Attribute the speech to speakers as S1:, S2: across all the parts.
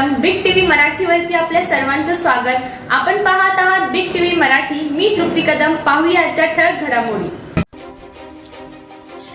S1: Big TV मराठीवरती आपल्या सर्वांचं स्वागत. आपण पाहत आहात बिग टीव्ही मराठी. मी तृप्ती कदम. पाहूया आजच्या ठळक घडामोडी.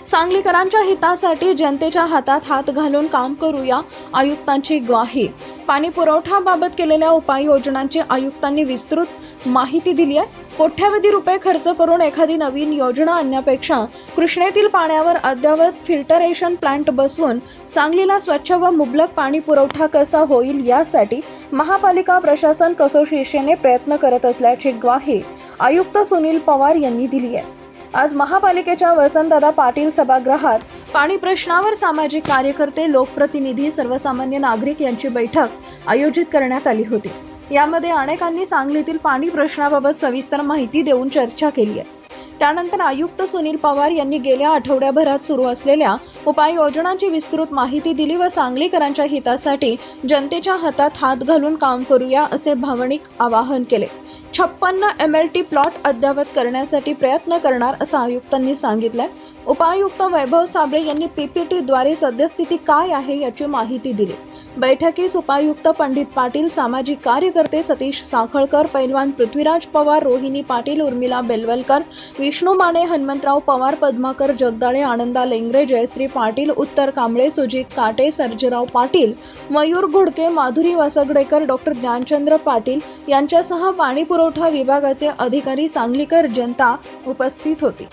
S2: सांगलीकरांच्या हितासाठी जनतेच्या हातात हात घालून काम करूया आयुक्तांची ग्वाही. पाणी पुरवठाबाबत केलेल्या उपाययोजनांची आयुक्तांनी विस्तृत माहिती दिली आहे. कोट्यावधी रुपये खर्च करून एखादी नवीन योजना आणण्यापेक्षा कृष्णेतील पाण्यावर अद्ययावत फिल्टरेशन प्लांट बसवून सांगलीला स्वच्छ व मुबलक पाणी पुरवठा कसा होईल यासाठी महापालिका प्रशासन कसोशीने प्रयत्न करत असल्याची ग्वाही आयुक्त सुनील पवार यांनी दिली आहे. आज महापालिकेच्या वसंतदादा पाटील सभागृहात पाणी प्रश्नावर सामाजिक कार्यकर्ते लोकप्रतिनिधी सर्वसामान्य नागरिक यांची बैठक आयोजित करण्यात आली होती. यामध्ये अनेकांनी सांगलीतील पाणी प्रश्नाबाबत सविस्तर माहिती देऊन चर्चा केली आहे. त्यानंतर आयुक्त सुनील पवार यांनी गेल्या आठवड्याभरात सुरू असलेल्या उपाययोजनांची विस्तृत माहिती दिली व सांगलीकरांच्या हितासाठी जनतेच्या हातात हात घालून काम करूया असे भावनिक आवाहन केले. छप्पन्न एम एल टी प्लॉट अद्ययावत करण्यासाठी प्रयत्न करणार असं आयुक्तांनी सांगितलंय. उपायुक्त वैभव साबळे यांनी पीपीटीद्वारे सद्यस्थिती काय आहे याची माहिती दिली. बैठकीस उपायुक्त पंडित पाटील सामाजिक कार्यकर्ते सतीश साखळकर पैलवान पृथ्वीराज पवार रोहिणी पाटील उर्मिला बेलवलकर विष्णू माने हनुमंतराव पवार पद्माकर जगदाळे आनंदा लेंगरे जयश्री पाटील उत्तर कांबळे सुजित काटे सर्जेराव पाटील मयूर घुडके माधुरी वासगडेकर डॉक्टर ज्ञानचंद्र पाटील यांच्यासह पाणी पुरवठा विभागाचे अधिकारी सांगलीकर जनता उपस्थित होती.